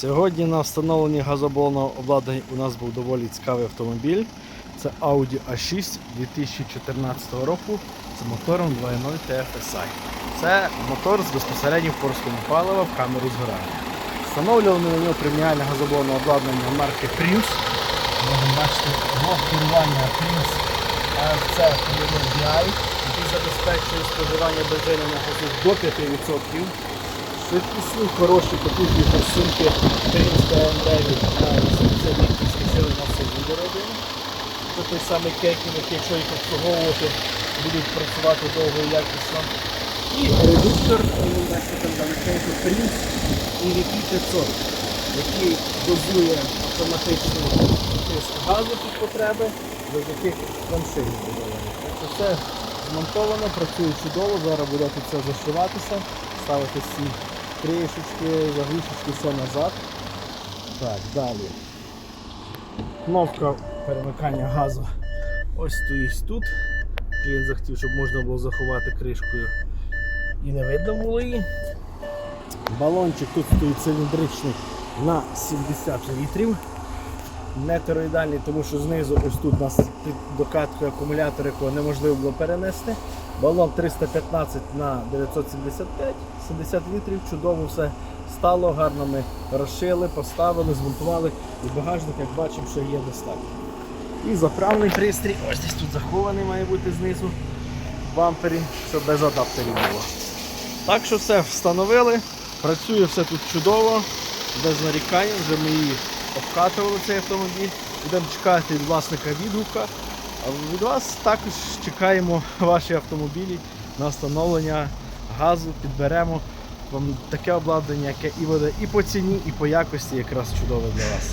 Сьогодні на встановленні газобалонного обладнання у нас був доволі цікавий автомобіль. Це Audi A6 2014 року з мотором 2.0 TFSI. Це мотор з безпосереднім впорском палива в камеру згорання. Встановлювали на нього преміальне газобалонне обладнання марки Prius. Можемо бачити блок керування Prius AFC DI, який забезпечує споживання бензину на газу до 5%. Швидкісні, хороші, потужні форсунки українська М9 на 80 кінські сили на сильні дороги. Це той самий кекін, який, якщо їх обслуговувати, будуть працювати довго і якісно. І редуктор, Prince EVP 500, який дозує автоматичний тиск газу під потреби, без яких. Так все змонтовано, працює чудово, зараз буде тут все зашиватися, ставити всі кришечки, заглушечки, все назад. Так, далі. Кнопка перемикання газу ось стоїть тут. Клієнт захотів, щоб можна було заховати кришкою і не видно було її. Балончик тут стоїть циліндричний на 70 літрів. Не тороїдальний, тому що знизу ось тут у нас під докаткою акумулятор, якого неможливо було перенести. Балон 315 на 975, 70 літрів, чудово все стало, гарно ми розшили, поставили, змонтували і багажник, як бачимо, що є достатньо. І заправний пристрій, ось десь тут захований має бути знизу в бампері, щоб без адаптерів було. Так що все встановили, працює все тут чудово, без нарікань, вже ми її обкатували цей автомобіль. Будемо чекати від власника відгука. А від вас також чекаємо ваші автомобілі на встановлення газу, підберемо вам таке обладнання, яке і буде і по ціні, і по якості якраз чудове для вас.